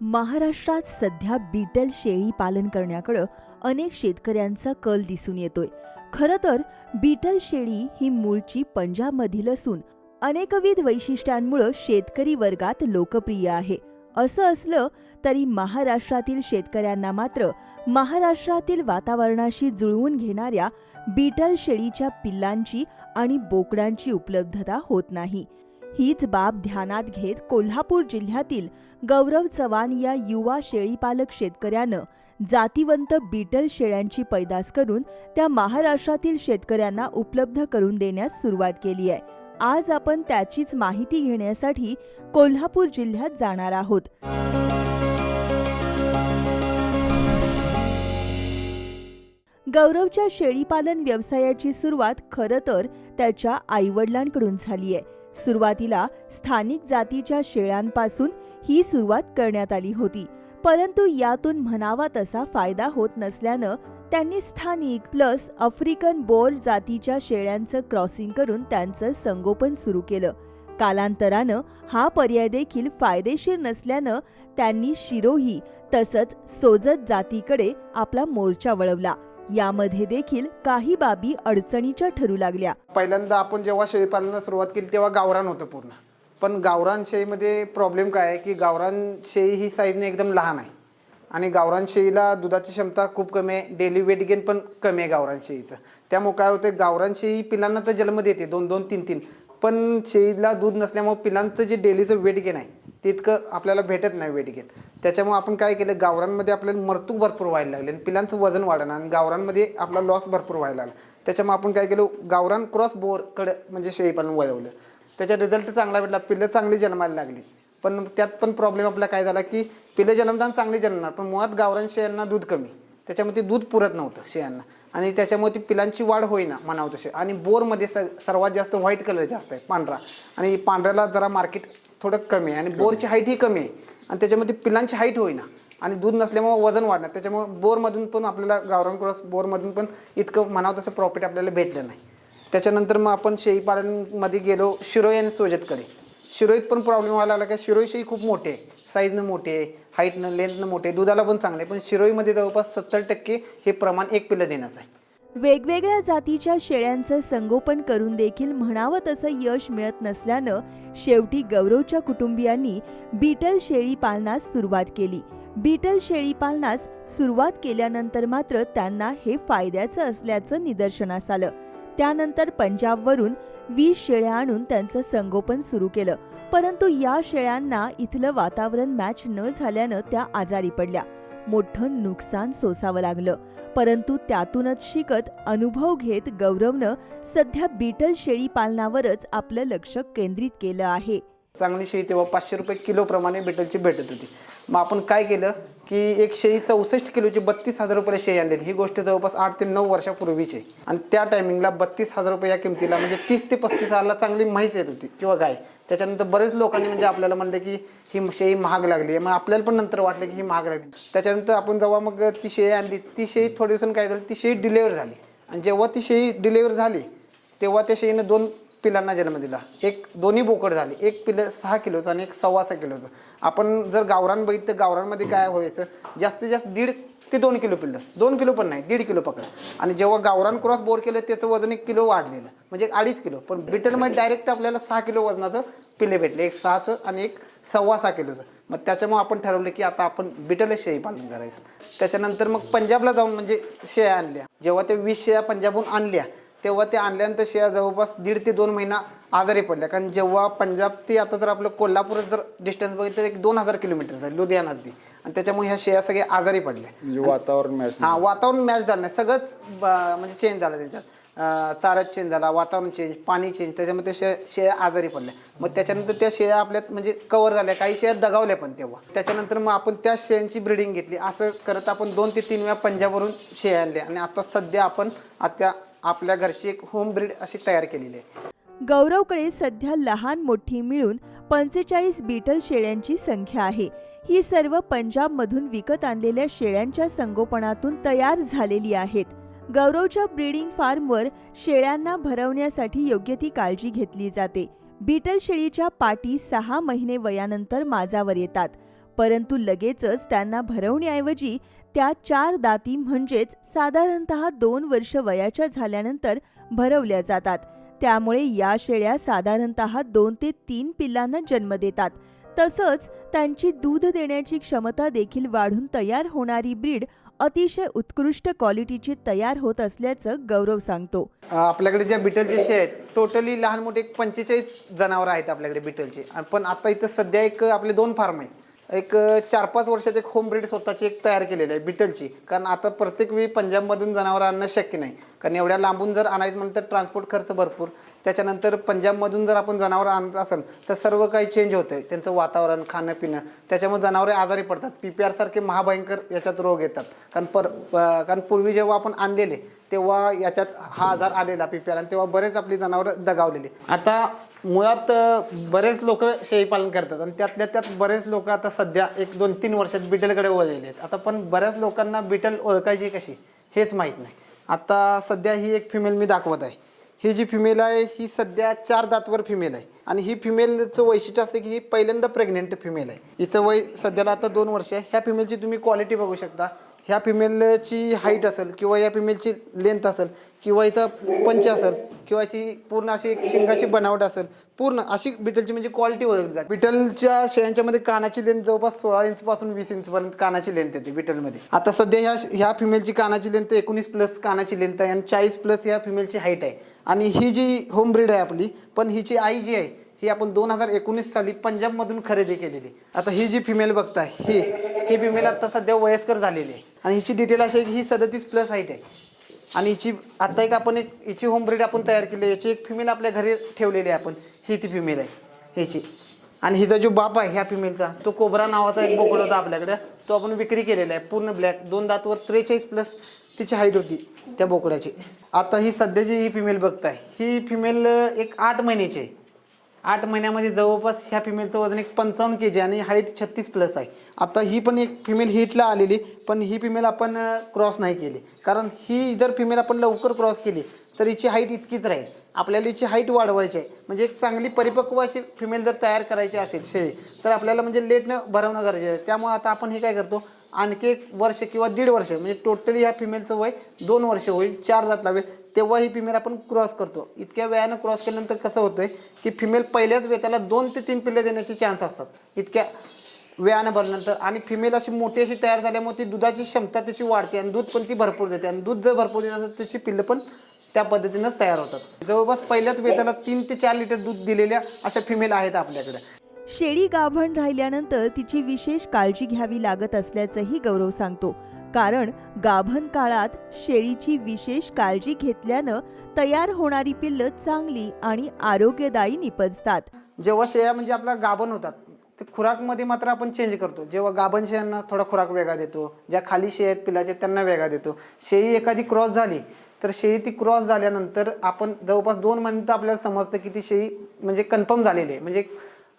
महाराष्ट्रात सध्या बीटल शेळी पालन करण्याकडं अनेक शेतकऱ्यांचा कल दिसून येतोय. खरं तर बीटल शेळी ही मूळची पंजाबमधील असून अनेकविध वैशिष्ट्यांमुळं शेतकरी वर्गात लोकप्रिय आहे. असं असलं तरी महाराष्ट्रातील शेतकऱ्यांना मात्र महाराष्ट्रातील वातावरणाशी जुळवून घेणाऱ्या बीटल शेळीच्या पिल्लांची आणि बोकडांची उपलब्धता होत नाही. हीच बाब ध्यानात घेत कोल्हापूर जिल्ह्यातील गौरव चव्हाण या युवा शेळीपालक शेतकऱ्यानं जातीवंत बीटल शेळ्यांची पैदास करून त्या महाराष्ट्रातील शेतकऱ्यांना उपलब्ध करून देण्यास सुरुवात केली आहे. आज आपण त्याचीच माहिती घेण्यासाठी कोल्हापूर जिल्ह्यात जाणार आहोत. गौरवच्या शेळीपालन व्यवसायाची सुरुवात खरं तर त्याच्या आईवडिलांकडून झाली आहे. सुरुवातीला स्थानिक जातीच्या शेळ्यांपासून ही सुरुवात करण्यात आली होती. परंतु यातून म्हणावा तसा फायदा होत नसल्यानं त्यांनी स्थानिक प्लस आफ्रिकन बोर जातीच्या शेळ्यांचं क्रॉसिंग करून त्यांचं संगोपन सुरू केलं. कालांतरानं हा पर्याय देखील फायदेशीर नसल्यानं त्यांनी शिरोही तसंच सोजत जातीकडे आपला मोर्चा वळवला. यामध्ये देखील काही बाबी अडचणीच्या ठरू लागल्या. पहिल्यांदा आपण जेव्हा शेळीपालनाला सुरुवात केली तेव्हा गावरान होतं पूर्ण. पण गावरान शेळीमध्ये प्रॉब्लेम काय आहे की गावरान शेळी ही साईजने एकदम लहान आहे. आणि गावरान शेळीला दुधाची क्षमता खूप कमी आहे. डेली वेट गेन पण कमी आहे गावरान शेळीचं. त्यामुळे काय होतं गावरान शेळी पिलांना तर जन्म देते दोन दोन तीन तीन. पण शेळीला दूध नसल्यामुळे पिलांचं जे डेलीचं वेट गेन आहे तितकं आपल्याला भेटत नाही वेट गेन त्याच्यामुळे आपण काय केलं गावरांमध्ये आपल्याला मरतूक भरपूर व्हायला लागले आणि पिलांचं वजन वाढणं आणि गावरांमध्ये आपला लॉस भरपूर व्हायला लागला. त्याच्यामुळे आपण काय केलं गावरान क्रॉस बोरकडे म्हणजे शेळीपालन वळवलं. त्याचा रिझल्ट चांगला भेटला पिलं चांगली जन्मायला लागली. पण त्यात पण प्रॉब्लेम आपला काय झाला की पिलं जन्मताना चांगली जन्मणार पण मुळात गावरान शेळ्यांना दूध कमी. त्याच्यामुळे ते दूध पुरत नव्हतं शेळ्यांना. आणि त्याच्यामुळे ती पिलांची वाढ होईना म्हणावं तसे. आणि बोरमध्ये स सर्वात जास्त व्हाईट कलर जास्त आहे पांढरा. आणि पांढऱ्याला जरा मार्केट थोडं कमी आहे. आणि बोरची हाईट ही कमी आहे. आणि त्याच्यामध्ये पिलांची हाईट होईना. आणि दूध नसल्यामुळे वजन वाढणार. त्याच्यामुळे बोरमधून पण आपल्याला गावरान क्रॉस बोरमधून पण इतकं म्हणावं तसं प्रॉफिट आपल्याला भेटलं नाही. त्याच्यानंतर मग आपण शेळीपालनमध्ये गेलो शिरोई आणि सोजतकडे शिरोईत पण प्रॉब्लेम व्हायला लागला की शिरोईशी खूप मोठे आहे. साईजनं मोठे आहे हाईटनं लेंथनं मोठे दुधाला पण चांगले पण शिरोईमध्ये जवळपास सत्तर टक्के हे प्रमाण एक पिलं देण्याचं आहे. वेगवेगळ्या जातीच्या शेळ्यांचं संगोपन करून देखील म्हणावं तसं यश मिळत नसल्यानं शेवटी गौरवच्या कुटुंबियांनी बीटल शेळी पालनास सुरुवात केली. बीटल शेळी पालनास सुरुवात केल्यानंतर मात्र त्यांना हे फायद्याचं असल्याचं निदर्शनास आलं. त्यानंतर पंजाबवरून वीस शेळ्या आणून त्यांचं संगोपन सुरू केलं. परंतु या शेळ्यांना इथलं वातावरण मॅच न झाल्यानं त्या आजारी पडल्या. मोठं नुकसान सोसावं लागलं. परंतु त्यातूनच शिकत अनुभव घेत गौरवनं सध्या बीटल शेळी पालनावरच आपलं लक्ष केंद्रित केलं आहे. चांगली शेळी तेव्हा पाचशे रुपये किलोप्रमाणे बेटलची भेटत होती. मग आपण काय केलं की एक शेळी चौसष्ट किलोची बत्तीस हजार रुपये शेळी आणलेली. ही गोष्ट जवळपास आठ ते नऊ वर्षापूर्वीची आहे. आणि त्या टायमिंगला बत्तीस हजार रुपये या किमतीला म्हणजे तीस ते पस्तीस हजारला चांगली म्हैस येत होती किंवा गाय. त्याच्यानंतर बरेच लोकांनी म्हणजे आपल्याला म्हणलं की ही शेळी महाग लागली आहे. मग आपल्याला पण नंतर वाटलं की ही महाग लागली. त्याच्यानंतर आपण जेव्हा मग ती शेळी आणली ती शेळी थोड्या दिवसांनी काय झाली ती शेळी डिलेवर झाली. आणि जेव्हा ती शेळी डिलेवर झाली तेव्हा त्या शेळीनं दोन पिलांना जन्म दिला. एक दोन्ही बोकड झाले. एक पिलं सहा किलोचं आणि एक सव्वा सहा किलोचं. आपण जर गावरान बघितलं तर गावरानमध्ये काय व्हायचं? जास्तीत जास्त दीड ते दोन किलो पिल्लं. दोन किलो पण नाही दीड किलो पकड. आणि जेव्हा गावरान क्रॉस बोर केलं त्याचं वजन एक किलो वाढलेलं. म्हणजे अडीच किलो. पण बिटलमध्ये डायरेक्ट आपल्याला सहा किलो वजनाचं पिल्ले भेटले. एक सहाचं आणि एक सव्वा सहा किलोचं. मग त्याच्यामुळे आपण ठरवलं की आता आपण बिटलच शेळी पालन करायचं. त्याच्यानंतर मग पंजाबला जाऊन म्हणजे शेळ्या आणल्या. जेव्हा त्या वीस शेळ्या पंजाबहून आणल्या तेव्हा ते आणल्यानंतर शेळ्या जवळपास दीड ते दोन महिना आजारी पडल्या. कारण जेव्हा पंजाब ते आता जर आपलं कोल्हापूर जर डिस्टन्स बघितलं तर एक दोन हजार किलोमीटर झाली लुधियानात ती आणि त्याच्यामुळे ह्या शेळ्या सगळ्या आजारी पडल्या. म्हणजे वातावरण मॅच हां वातावरण मॅच झालं नाही. सगळंच म्हणजे चेंज झालं त्यांच्यात. चाराच चेंज झाला वातावरण चेंज पाणी चेंज त्याच्यामध्ये शे शेळ्या आजारी पडल्या. मग त्याच्यानंतर त्या शेळ्या आपल्यात म्हणजे कवर झाल्या. काही शेळ्या दगावल्या पण तेव्हा. त्याच्यानंतर मग आपण त्या शेळ्यांची ब्रिडिंग घेतली. असं करत आपण दोन ते तीन वेळा पंजाबवरून शेळ्या आणल्या. आणि आता सध्या आपण आता आपल्या घरची एक होम ब्रीड अशी तयार केलेली आहे. गौरवकडे सध्या लहान मोठी मिळून पंचेचाळीस बीटल शेळ्यांची संख्या आहे. ही सर्व पंजाबमधून विकत आणलेल्या शेळ्यांच्या संगोपनातून तयार झालेली आहेत. गौरवच्या ब्रीडिंग फार्मवर शेळ्यांना भरवण्यासाठी योग्य ती काळजी घेतली जाते. बीटल शेळीच्या पाटी सहा महिने वयानंतर माजावर येतात. परंतु लगेचच त्यांना भरवण्याऐवजी त्या चार दाती म्हणजेच साधारणतः दोन वर्ष वयाच्या झाल्यानंतर भरवल्या जातात. त्यामुळे या शेळ्या साधारणतः दोन ते तीन पिल्लांना जन्म देतात. तसंच त्यांची दूध देण्याची क्षमता देखील वाढून तयार होणारी ब्रीड अतिशय उत्कृष्ट क्वालिटीची तयार होत असल्याचं गौरव सांगतो. आपल्याकडे ज्या बिटलचे शे आहेत टोटली लहान मोठे एक पंचेचाळीस जनावरं आहेत आपल्याकडे बिटलचे. पण आता इथं सध्या एक आपले दोन फार्म आहेत. एक चार पाच वर्षात एक होम ब्रीड स्वतःची एक तयार केलेली आहे बिटलची कारण आता प्रत्येक वेळी पंजाबमधून जनावरं आणणं शक्य नाही. कारण एवढ्या लांबून जर आणायचं म्हणलं तर ट्रान्सपोर्ट खर्च भरपूर. त्याच्यानंतर पंजाबमधून जर आपण जनावरं आणत असेल तर सर्व काही चेंज होतं त्यांचं वातावरण खाणं पिणं त्याच्यामुळे जनावरे आजारी पडतात. पी पी आरसारखे महाभयंकर याच्यात रोग येतात. कारण पर कारण पूर्वी जेव्हा आपण आणलेले तेव्हा याच्यात हा आजार आलेला पी पी आर आणि तेव्हा बरेच आपली जनावरं दगावलेली. आता मुळात बरेच लोक शेळीपालन करतात आणि त्यातल्या त्यात बरेच लोक आता सध्या एक दोन तीन वर्षात बिटलकडे वळलेले आहेत. आता पण बऱ्याच लोकांना बिटल ओळखायची कशी हेच माहीत नाही. आता सध्या ही एक फिमेल मी दाखवत आहे. ही जी फिमेल आहे ही सध्या चार दातवर फिमेल आहे. आणि ही फिमेलचं वैशिष्ट्य असते की ही पहिल्यांदा प्रेग्नेंट फिमेल आहे. हिचं वय सध्याला आता दोन वर्ष आहे. ह्या फिमेलची तुम्ही क्वालिटी बघू शकता. ह्या फिमेलची हाईट असेल किंवा या फिमेलची लेंथ असेल किंवा हिचा पंच असेल किंवा याची पूर्ण अशी एक शिंगाची बनावट असेल पूर्ण अशी बिटलची म्हणजे क्वालिटी ओळखली जाते. बिटलच्या शेळ्यांच्यामध्ये कानाची लेंथ जवळपास सोळा इंच पासून वीस इंच पर्यंत कानाची लेंथ येते बिटलमध्ये आता सध्या ह्या ह्या फिमेलची कानाची लेंथ एकोणीस प्लस कानाची लेंथ आहे आणि चाळीस प्लस ह्या फिमेलची हाईट आहे. आणि ही जी होम ब्रीड आहे आपली पण हिची आई जी आहे ही आपण दोन हजार एकोणीस साली पंजाबमधून खरेदी केलेली. आता ही जी फिमेल बघताय ही ही फिमेल आता सध्या वयस्कर झालेली आहे. आणि हिची डिटेल अशी आहे की ही सदतीस प्लस हाईट आहे. आणि हिची आता एक आपण एक हिची होम ब्रीड आपण तयार केली आहे. याची एक फिमेल आपल्या घरी ठेवलेली आहे आपण. ही ती फिमेल आहे. ह्याची आणि हिचा जो बाप आहे ह्या फिमेलचा तो कोबरा नावाचा एक बोकड होता आपल्याकडे. तो आपण विक्री केलेला आहे. पूर्ण ब्लॅक दोन दातवर त्रेचाळीस प्लस तिची हाईट होती त्या बोकड्याची. आता ही सध्याची ही फिमेल बघताय ही फिमेल एक आठ महिन्याची आहे. आठ महिन्यामध्ये जवळपास ह्या फिमेलचं वजन एक पंचावन्न के जी आणि हाईट छत्तीस प्लस आहे. आता ही पण एक फिमेल हिटला आलेली पण ही फिमेल आपण क्रॉस नाही केली. कारण ही जर फिमेल आपण लवकर क्रॉस केली तर हिची हाईट इतकीच राहील. आपल्याला हिची हाईट वाढवायची आहे. म्हणजे एक चांगली परिपक्व अशी फिमेल जर तयार करायची असेल शरीर तर आपल्याला म्हणजे लेटनं भरवणं गरजेचं आहे. त्यामुळे आता आपण हे काय करतो आणखी एक वर्ष किंवा दीड वर्ष म्हणजे टोटली ह्या फिमेलचं वय दोन वर्ष होईल चार जात लावेल. तेव्हा ही फिमेल आपण क्रॉस करतो. इतक्या वेळानं क्रॉस केल्यानंतर कसं होतंय की फिमेल पहिल्याच वेताला दोन ते तीन पिल्ले देण्याचे चान्स असतात. इतक्या वेळानं भरल्यानंतर. आणि फिमेल अशी मोठी अशी तयार झाल्यामुळे ती दुधाची क्षमता त्याची वाढते आणि दूध पण ती भरपूर देते. आणि दूध जर भरपूर देत असेल त्याची पिल्लं पण त्या पद्धतीनंच तयार होतात. जवळपास पहिल्याच वेताला तीन ते चार लिटर दूध दिलेल्या अशा फिमेल आहेत आपल्याकडे. शेळी गाभण राहिल्यानंतर तिची विशेष काळजी घ्यावी लागत असल्याचंही गौरव सांगतो. कारण गाभण काळात शेळीची विशेष काळजी घेतल्यानं तयार होणारी पिल्लं चांगली आणि आरोग्यदायी निपजतात. जेव्हा शेळ्या म्हणजे आपल्या गाभण होतात ते खुराकमध्ये मात्र आपण चेंज करतो. जेव्हा गाभण शेळ्यांना थोडा खुराक वेगळा देतो ज्या खाली शेळ्या आहेत पिलाचे त्यांना वेगळा देतो. शेळी एखादी क्रॉस झाली तर शेळी ती क्रॉस झाल्यानंतर आपण जवळपास दोन महिन्यात आपल्याला समजतं की ती शेळी म्हणजे कन्फर्म झालेली आहे. म्हणजे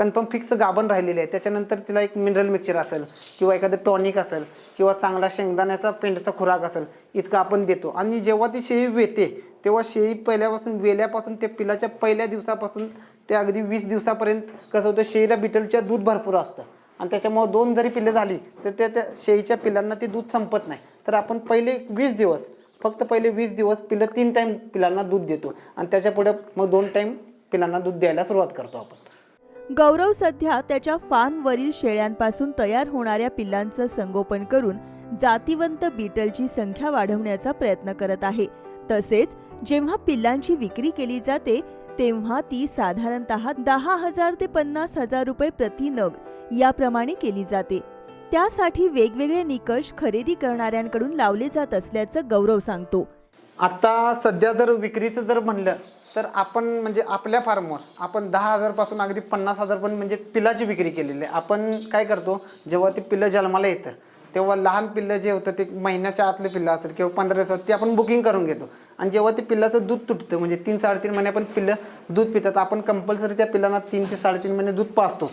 कन्फर्म फिक्स गाभण राहिलेली आहे. त्याच्यानंतर तिला एक मिनरल मिक्सचर असेल किंवा एखादं टॉनिक असेल किंवा चांगला शेंगदाण्याचा पेंडचा खुराक असेल इतकं आपण देतो. आणि जेव्हा ती शेळी वेते तेव्हा शेळी पहिल्यापासून वेल्यापासून ते पिलाच्या पहिल्या दिवसापासून ते अगदी वीस दिवसापर्यंत कसं होतं शेळीला बिटलच्या दूध भरपूर असतं. आणि त्याच्यामुळं दोन जरी पिल्ले झाली तर त्या त्या शेळीच्या पिलांना ते दूध संपत नाही. तर आपण पहिले वीस दिवस फक्त पहिले वीस दिवस पिलं तीन टाईम पिलांना दूध देतो. आणि त्याच्या पुढे मग दोन टाईम पिलांना दूध द्यायला सुरुवात करतो आपण. गौरव सध्या त्याच्या फार्मवरील शेळ्यांपासून तयार होणाऱ्या पिल्लांचं संगोपन करून जातीवंत बीटलची संख्या वाढवण्याचा प्रयत्न करत आहे. तसेच जेव्हा पिल्लांची विक्री केली जाते तेव्हा ती साधारणतः दहा हजार ते पन्नास हजार रुपये प्रति नग याप्रमाणे केली जाते. त्यासाठी वेगवेगळे निकष खरेदी करणाऱ्यांकडून लावले जात असल्याचं गौरव सांगतो. आता सध्या जर विक्रीचं जर म्हणलं तर आपण म्हणजे आपल्या फार्मवर आपण दहा हजारपासून अगदी पन्नास हजार पण म्हणजे पिलाची विक्री केलेली आहे. आपण काय करतो जेव्हा ते पिल्लं जन्माला येतं तेव्हा लहान पिल्लं जे होतं ते महिन्याच्या आतले पिल्लं असेल किंवा पंधरा दिवसात ते आपण बुकिंग करून घेतो. आणि जेव्हा ते पिल्लाचं दूध तुटतं म्हणजे तीन साडेतीन महिने पण पिल्लं दूध पितात आपण कंपल्सरी त्या पिल्लांना तीन ते साडेतीन महिने दूध पाचतोच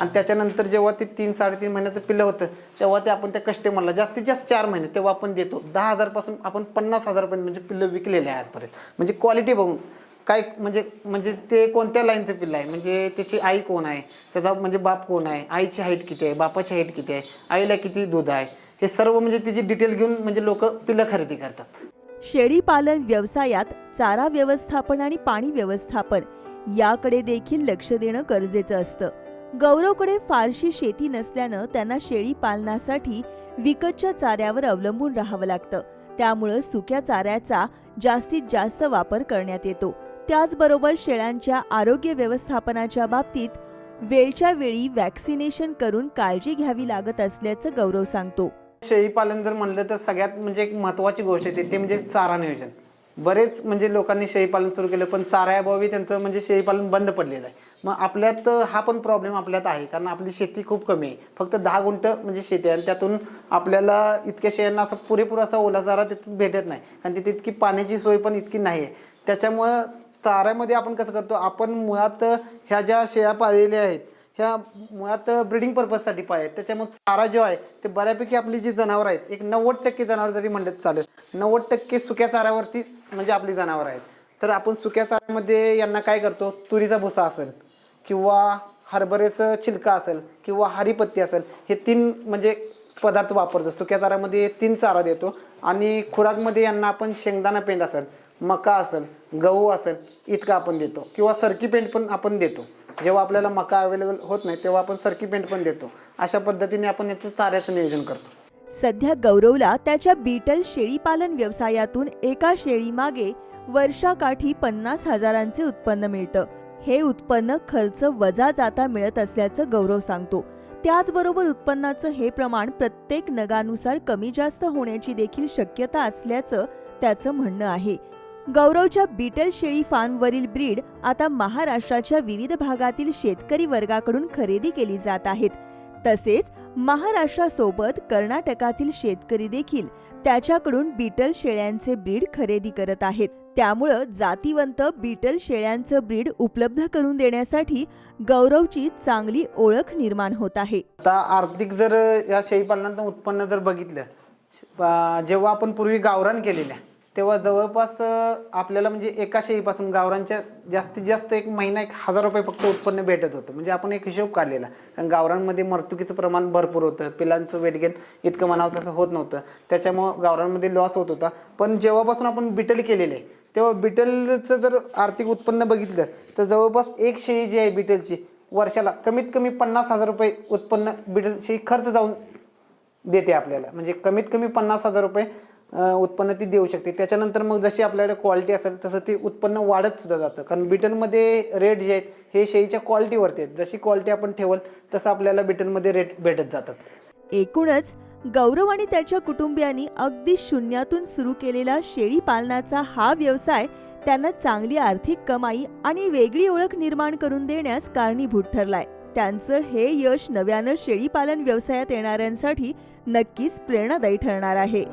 आणि त्याच्यानंतर जेव्हा ते तीन साडेतीन महिन्याचं पिल्लं होतं तेव्हा ते आपण त्या कस्टमरला जास्तीत जास्त चार महिने तेव्हा आपण देतो. दहा हजारपासून आपण पन्नास हजारपर्यंत म्हणजे पिल्लं विकलेले आहे आजपर्यंत. म्हणजे क्वालिटी बघून. काय म्हणजे म्हणजे ते कोणत्या लाईनचं पिल्लं आहे? म्हणजे त्याची आई कोण आहे? त्याचा म्हणजे बाप कोण आहे? आईची हाईट किती आहे? बापाची हाईट किती आहे? आईला किती दूध आहे? हे सर्व म्हणजे त्याची डिटेल घेऊन म्हणजे लोक पिल्लं खरेदी करतात. शेळी पालन व्यवसायात चारा व्यवस्थापन आणि पाणी व्यवस्थापन याकडे देखील लक्ष देणं गरजेचं असतं. गौरवकडे फारशी शेती नसल्यानं त्यांना शेळी पालनासाठी विकतच्या चाऱ्यावर अवलंबून राहावं लागतं. त्यामुळं सुक्या चाऱ्याचा जास्तीत जास्त वापर करण्यात येतो. त्याचबरोबर शेळ्यांच्या आरोग्य व्यवस्थापनाच्या बाबतीत वेळच्या वेळी वॅक्सिनेशन करून काळजी घ्यावी लागत असल्याचं गौरव सांगतो. शेळी पालन जर म्हणलं तर सगळ्यात म्हणजे एक महत्वाची गोष्ट येते ते म्हणजे चारा नियोजन. बरेच म्हणजे लोकांनी शेळी पालन सुरू केलं पण चाऱ्याअभावी त्यांचं म्हणजे शेळी पालन बंद पडलेलं आहे. मग आपल्यात हा पण प्रॉब्लेम आपल्यात आहे. कारण आपली शेती खूप कमी आहे. फक्त दहा गुंठ म्हणजे शेती आहे. आणि त्यातून आपल्याला इतक्या शेळ्यांना असं पुरेपूर असा ओला चारा तिथून भेटत नाही. कारण तिथे इतकी पाण्याची सोय पण इतकी नाही आहे त्याच्यामुळं चाऱ्यामध्ये आपण कसं करतो आपण मुळात ह्या ज्या शेळ्या पाळलेल्या आहेत ह्या मुळात ब्रिडिंग पर्पजसाठी पाहिजे आहेत. त्याच्यामुळे चारा जो आहे ते बऱ्यापैकी आपली जी जनावरं आहेत एक नव्वद टक्के जनावर जरी म्हणलं चालेल. नव्वद टक्के सुक्या चाऱ्यावरती म्हणजे आपली जनावरं आहेत. तर आपण सुक्या चाऱ्यामध्ये यांना काय करतो? तुरीचा भुसा असेल किंवा हरभऱ्याचं छिलका असेल किंवा हरीपत्ती असेल हे तीन म्हणजे पदार्थ वापरतो. सुक्या चाऱ्यामध्ये तीन चारा देतो आणि खुराकमध्ये यांना आपण शेंगदाणा पेंड असेल मका असेल गहू असेल इतकं आपण देतो. किंवा सरकी पेंट पण आपण देतो. जेव्हा आपल्याला मका अवेलेबल होत नाही तेव्हा आपण सरकी पेंट पण देतो. अशा पद्धतीने आपण याचं चाऱ्याचं नियोजन करतो. सध्या गौरवला त्याच्या बीटल शेळीपालन व्यवसायातून एका शेळीमागे वर्षाकाठी पन्नास हजारांचे उत्पन्न मिळतं. हे उत्पन्न खर्च वजा जाता मिळत असल्याचं गौरव सांगतो. त्याचबरोबर उत्पन्नाचं हे प्रमाण प्रत्येक नगानुसार कमी जास्त होण्याची देखील शक्यता असल्याचं त्याचं म्हणणं आहे. गौरवच्या बीटल शेळी फार्मवरील ब्रीड आता महाराष्ट्राच्या विविध भागातील शेतकरी वर्गाकडून खरेदी केली जात आहेत. तसेच महाराष्ट्रासोबत कर्नाटकातील शेतकरी देखील त्याच्याकडून बीटल शेळ्यांचे ब्रीड खरेदी करत आहेत. त्यामुळं जातीवंत बीटल शेळ्यांचं ब्रीड उपलब्ध करून देण्यासाठी गौरवची चांगली ओळख निर्माण होत आहे. आता आर्थिक जर या शेळीपालनाचं उत्पन्न जर बघितलं जेव्हा आपण पूर्वी गावरान केलेल्या तेव्हा जवळपास आपल्याला म्हणजे एका शेळीपासून गावरांच्या जास्तीत जास्त एक महिना एक हजार रुपये फक्त उत्पन्न भेटत होतं. म्हणजे आपण एक हिशोब काढलेला. कारण गावरांमध्ये मर्तुकीचं प्रमाण भरपूर होतं पिलांचं वेट गेन इतकं म्हणावं तसं होत नव्हतं. त्याच्यामुळं गावरांमध्ये लॉस होत होता. पण जेव्हापासून आपण बिटल केलेले आहे तेव्हा बिटलचं जर आर्थिक उत्पन्न बघितलं तर जवळपास एक शेळी जी आहे बिटलची वर्षाला कमीत कमी पन्नास हजार रुपये उत्पन्न बिटल शेळी खर्च जाऊन देते आपल्याला. म्हणजे कमीत कमी पन्नास हजार रुपये उत्पन्न ती देऊ शकते. त्याच्यानंतर मग जशी आपल्याकडे क्वालिटी असेल तसं ते उत्पन्न वाढत सुद्धा जातं. कारण बिटनमध्ये रेट जे आहेत हे शेळीच्या क्वालिटीवरती आहेत. जशी क्वालिटी आपण ठेवल तसं आपल्याला बिटनमध्ये रेट भेटत जातात. एकूणच गौरव आणि त्याच्या कुटुंबियांनी अगदी शून्यातून सुरू केलेला शेळी पालनाचा हा व्यवसाय त्यांना चांगली आर्थिक कमाई आणि वेगळी ओळख निर्माण करून देण्यास कारणीभूत ठरलाय. त्यांचं हे यश नव्यानं शेळीपालन व्यवसायात येणाऱ्यांसाठी नक्कीच प्रेरणादायी ठरणार आहे.